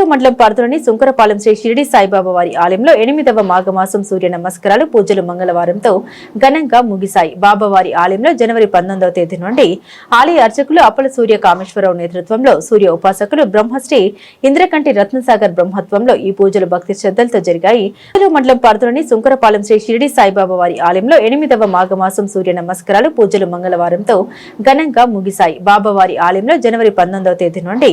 పూజలు మండలం పరిధిలోని సుంకరపాలెం శ్రీ షిరిడి సాయిబాబా వారి ఆలయంలో ఎనిమిదవ మాఘమాసం సూర్య నమస్కారాలు పూజలు మంగళవారంతో ఘనంగా ముగిశాయి. బాబావారి ఆలయంలో జనవరి పంతొమ్మిదవ తేదీ నుండి ఆలయ అర్చకులు అప్పల సూర్య కామేశ్వరరావు నేతృత్వంలో సూర్య ఉపాసకులు బ్రహ్మశ్రీ ఇంద్రకంటి రత్నసాగర్ బ్రహ్మత్వంలో ఈ పూజలు భక్తి శ్రద్ధలతో జరిగాయి. పూజలు మండలం పరిధిలోని సుంకరపాలెం శ్రీ షిరిడి సాయిబాబా వారి ఆలయంలో ఎనిమిదవ మాఘమాసం సూర్య నమస్కారాలు పూజలు మంగళవారంతో ఘనంగా ముగిశాయి. బాబావారి ఆలయంలో జనవరి పంతొమ్మిదవ తేదీ నుండి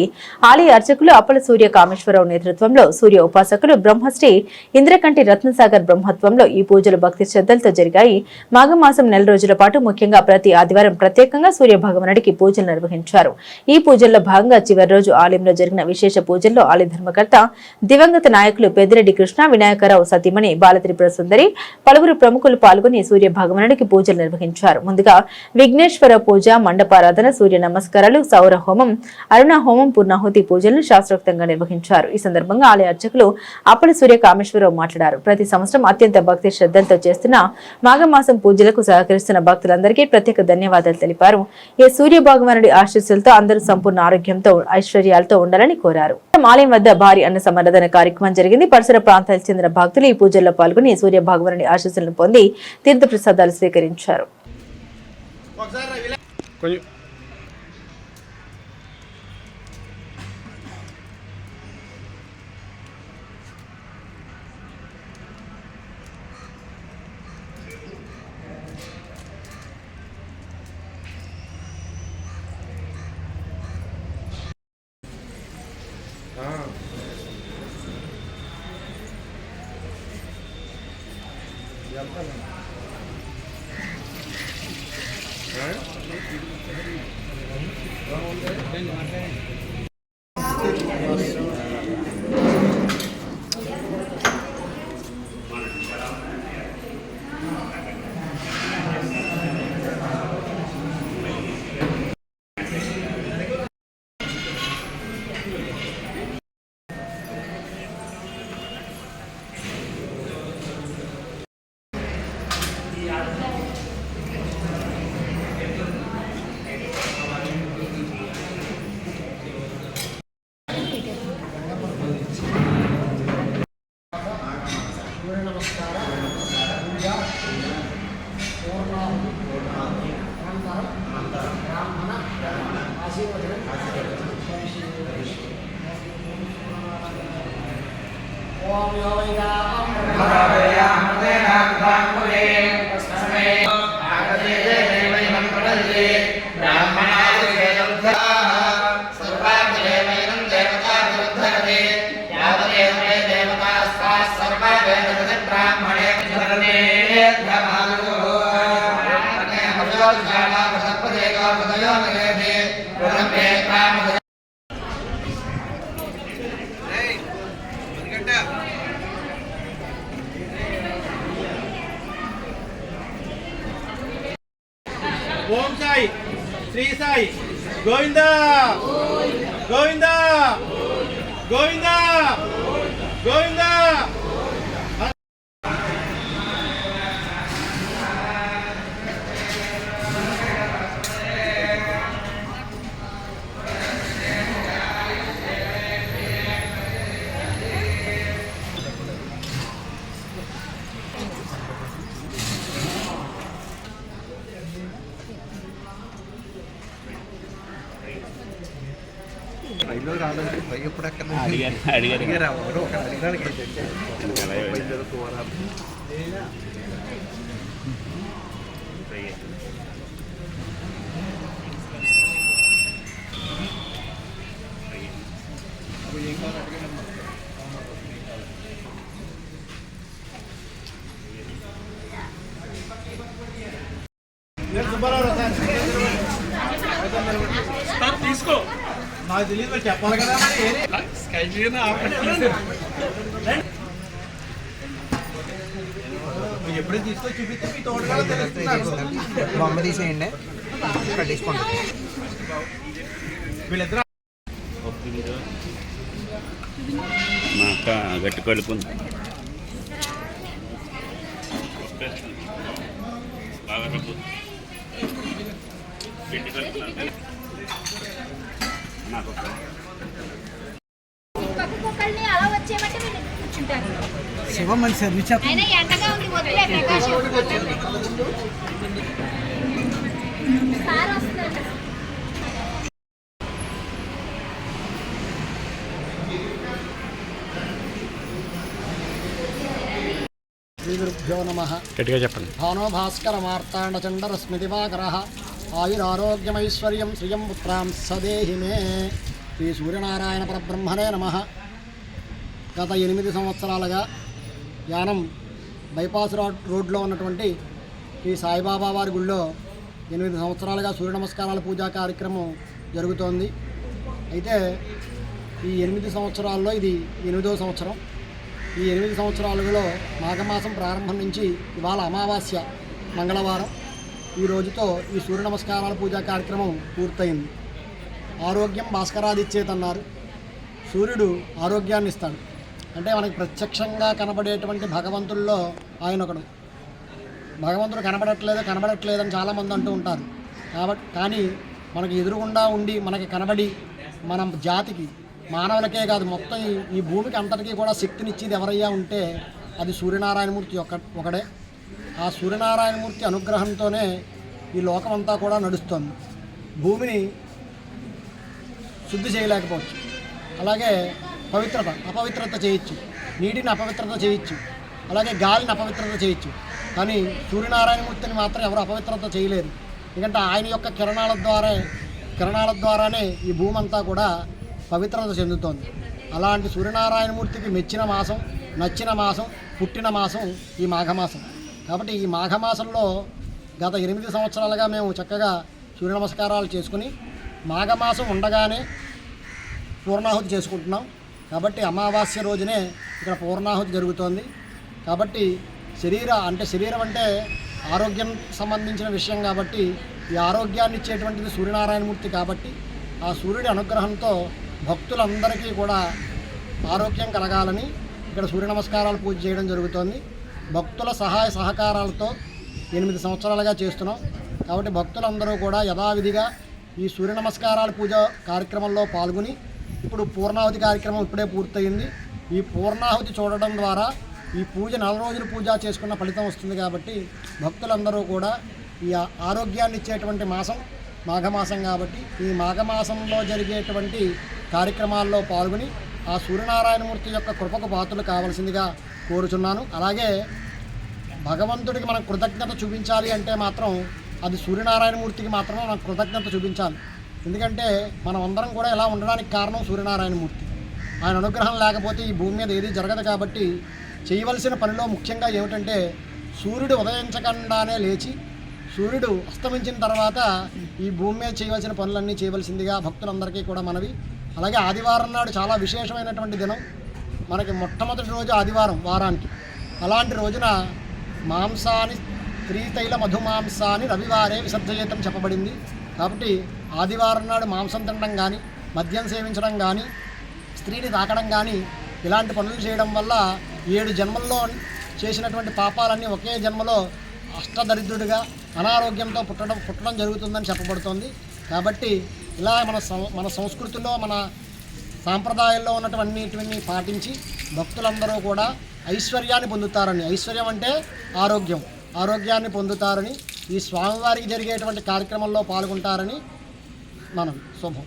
ఆలయ అర్చకులు అప్పల సూర్య కామేశ్వరరావు నేతృత్వంలో సూర్య ఉపాసకులు బ్రహ్మశ్రీ ఇంద్రకంటి రత్నసాగర్ బ్రహ్మత్వంలో ఈ పూజలు భక్తి శ్రద్ధలతో జరిగాయి. మాఘమాసం నెల రోజుల పాటు ముఖ్యంగా ప్రతి ఆదివారం ప్రత్యేకంగా సూర్య భగవానుడికి పూజలు నిర్వహించారు. ఈ పూజల్లో భాగంగా చివరి రోజు ఆలయంలో జరిగిన విశేష పూజల్లో ఆలయ ధర్మకర్త దివంగత నాయకులు పెద్దిరెడ్డి కృష్ణ వినాయకరావు సతీమణి బాలత్రిపుర సుందరి పలువురు ప్రముఖులు పాల్గొని సూర్య భగవానుడికి పూజలు నిర్వహించారు. ముందుగా విఘ్నేశ్వర పూజ మండపారాధన సూర్య నమస్కారాలు సౌర హోమం అరుణ హోమం పూర్ణాహుతి పూజలను శాస్త్రోక్తంగా నిర్వహించారు. ఈ సందర్భంగా ఆలయ అర్చకులు అప్పటి సూర్య కామేశ్వరరావు మాట్లాడారు. ప్రతి సంవత్సరం అత్యంత భక్తి శ్రద్ధలతో చేస్తున్న మాఘమాసం పూజలకు సహకరిస్తున్న భక్తులందరికీ ప్రత్యేక ధన్యవాదాలు తెలిపారు. ఈ సూర్య భగవానుడి ఆశీస్సులతో అందరూ సంపూర్ణ ఆరోగ్యంతో ఐశ్వర్యాలతో ఉండాలని కోరారు. ఆలయం వద్ద భారీ అన్న సమర్ధన కార్యక్రమం జరిగింది. పరిసర ప్రాంతాలకు చెందిన భక్తులు ఈ పూజల్లో పాల్గొని సూర్య భగవానుడి ఆశీస్సులను పొంది తీర్థ ప్రసాదాలు స్వీకరించారు వెళ్తాను ಪುರಸ್ಕಾರ ಪೂಜಾ ಪೂರ್ಣಾಹುತಿ ಪೂರ್ಣಾಹುತಿ ಅನಂತರ ಅನಂತರ ಬ್ರಾಹ್ಮಣ ಬ್ರಾಹ್ಮಣ ಆಶೀರ್ವಚನ ಆಶೀರ್ವಚನ ಓಂ ಯೋಗ ఓం సాయి శ్రీ సాయి గోవింద గోవింద గోవింద గోవింద അതിലൊരാൾ വൈകപ്പെടൊക്കെ അടികരാവും ഓരോ അടികളാണ് കേട്ടത് പോരാ അപ്പോൾ నాకు తెలియదు మరి చెప్పాలి కదా మరి ఏది? మీరు ఎప్పుడైనా తీసుకొని చూపిస్తే మీ తోటగా తెలుస్తుంది నాకు. బొమ్మ తీసేయండి తీసుకోండి వీళ్ళిద్దరు మా అక్క గట్టి బాగా రుబ్బు. శివం మనిషి ఎండగా ఉంది ప్రకాశం. సార్ వస్తున్నారు. శ్రీ గురుభ్యో నమ. గట్టిగా చెప్పండి. భానో భాస్కర మార్తాండ చండర స్మితివాకర ఆయురారోగ్యమైశ్వర్యం శ్రియం పుత్రాం సదేహి మే. శ్రీ సూర్యనారాయణ పరబ్రహ్మణే నమ. గత ఎనిమిది సంవత్సరాలుగా యానం బైపాస్ రోడ్ రోడ్లో ఉన్నటువంటి శ్రీ సాయిబాబా వారి గుళ్ళో ఎనిమిది సంవత్సరాలుగా సూర్య నమస్కారాల పూజా కార్యక్రమం జరుగుతోంది. అయితే ఈ ఎనిమిది సంవత్సరాల్లో ఇది ఎనిమిదో సంవత్సరం. ఈ ఎనిమిది సంవత్సరాలలో మాఘమాసం ప్రారంభం నుంచి ఇవాళ అమావాస్య మంగళవారం. ఈ రోజుతో ఈ సూర్య నమస్కారాల పూజా కార్యక్రమం పూర్తయింది. ఆరోగ్యం భాస్కరాదిచ్చేతన్నారు. సూర్యుడు ఆరోగ్యాన్ని ఇస్తాడు. అంటే మనకి ప్రత్యక్షంగా కనబడేటువంటి భగవంతుల్లో ఆయన ఒకడు భగవంతుడు కనబడట్లేదు కనబడట్లేదని చాలామంది అంటూ ఉంటారు. కాబట్టి కానీ మనకి ఎదురుగుండా ఉండి మనకి కనబడి మన జాతికి మానవులకే కాదు మొత్తం ఈ- ఈ భూమికి అంతటికీ కూడా శక్తినిచ్చేది ఎవరయ్యా ఉంటే అది సూర్యనారాయణమూర్తి ఒక ఒకడే. ఆ సూర్యనారాయణమూర్తి అనుగ్రహంతోనే ఈ లోకమంతా కూడా నడుస్తుంది. భూమిని శుద్ధి చేయలేకపోవచ్చు. అలాగే పవిత్రత అపవిత్రత చేయొచ్చు. నీటిని అపవిత్రత చేయొచ్చు. అలాగే గాలిని అపవిత్రత చేయొచ్చు. కానీ సూర్యనారాయణమూర్తిని మాత్రం ఎవరు అపవిత్రత చేయలేరు. ఎందుకంటే ఆయన యొక్క కిరణాల ద్వారా కిరణాల ద్వారానే ఈ భూమి అంతా కూడా పవిత్రత చెందుతోంది. అలాంటి సూర్యనారాయణమూర్తికి మెచ్చిన మాసం నచ్చిన మాసం పుట్టిన మాసం ఈ మాఘమాసం. కాబట్టి ఈ మాఘమాసంలో గత ఎనిమిది సంవత్సరాలుగా మేము చక్కగా సూర్య నమస్కారాలు చేసుకుని మాఘమాసం ఉండగానే పూర్ణాహుతి చేసుకుంటున్నాం. కాబట్టి అమావాస్య రోజునే ఇక్కడ పూర్ణాహుతి జరుగుతోంది. కాబట్టి శరీర అంటే శరీరం అంటే ఆరోగ్యం సంబంధించిన విషయం కాబట్టి ఈ ఆరోగ్యాన్ని ఇచ్చేటువంటిది సూర్యనారాయణమూర్తి కాబట్టి ఆ సూర్యుడి అనుగ్రహంతో భక్తులందరికీ కూడా ఆరోగ్యం కలగాలని ఇక్కడ సూర్య నమస్కారాలు పూజ చేయడం జరుగుతోంది. భక్తుల సహాయ సహకారాలతో ఎనిమిది సంవత్సరాలుగా చేస్తున్నాం. కాబట్టి భక్తులందరూ కూడా యథావిధిగా ఈ సూర్య నమస్కారాల పూజ కార్యక్రమంలో పాల్గొని ఇప్పుడు పూర్ణాహుతి కార్యక్రమం ఇప్పుడే పూర్తయింది. ఈ పూర్ణాహుతి చూడడం ద్వారా ఈ పూజ నెల రోజులు పూజ చేసుకున్న ఫలితం వస్తుంది కాబట్టి భక్తులందరూ కూడా ఈ ఆరోగ్యాన్ని ఇచ్చేటువంటి మాసం మాఘమాసం కాబట్టి ఈ మాఘమాసంలో జరిగేటువంటి కార్యక్రమాల్లో పాల్గొని ఆ సూర్యనారాయణమూర్తి యొక్క కృపకు పాత్రలు కావలసిందిగా కోరుచున్నాను. అలాగే భగవంతుడికి మనం కృతజ్ఞత చూపించాలి అంటే మాత్రం అది సూర్యనారాయణమూర్తికి మాత్రమే మనం కృతజ్ఞత చూపించాలి. ఎందుకంటే మనం అందరం కూడా ఇలా ఉండడానికి కారణం సూర్యనారాయణమూర్తి. ఆయన అనుగ్రహం లేకపోతే ఈ భూమి మీద ఏది జరగదు కాబట్టి చేయవలసిన పనిలో ముఖ్యంగా ఏమిటంటే సూర్యుడు ఉదయించకుండానే లేచి సూర్యుడు అస్తమించిన తర్వాత ఈ భూమి మీద చేయవలసిన పనులన్నీ చేయవలసిందిగా భక్తులందరికీ కూడా మనవి. అలాగే ఆదివారం నాడు చాలా విశేషమైనటువంటి దినం. మనకి మొట్టమొదటి రోజు ఆదివారం వారానికి. అలాంటి రోజున మాంసాన్ని త్రీతైల మధుమాంసాన్ని రవివారే విసర్జయేతం చెప్పబడింది. కాబట్టి ఆదివారం నాడు మాంసం తినడం కానీ మద్యం సేవించడం కానీ స్త్రీని తాకడం కానీ ఇలాంటి పనులు చేయడం వల్ల ఏడు జన్మల్లో చేసినటువంటి పాపాలన్నీ ఒకే జన్మలో అష్టదరిద్రుడిగా అనారోగ్యంతో పుట్టడం పుట్టడం జరుగుతుందని చెప్పబడుతోంది. కాబట్టి ఇలా మన సం- మన సంస్కృతిలో మన సాంప్రదాయాల్లో ఉన్నటువంటి పాటించి భక్తులందరూ కూడా ఐశ్వర్యాన్ని పొందుతారని. ఐశ్వర్యం అంటే ఆరోగ్యం. ఆరోగ్యాన్ని పొందుతారని ఈ స్వామివారికి జరిగేటువంటి కార్యక్రమంలో పాల్గొంటారని మనం శుభం.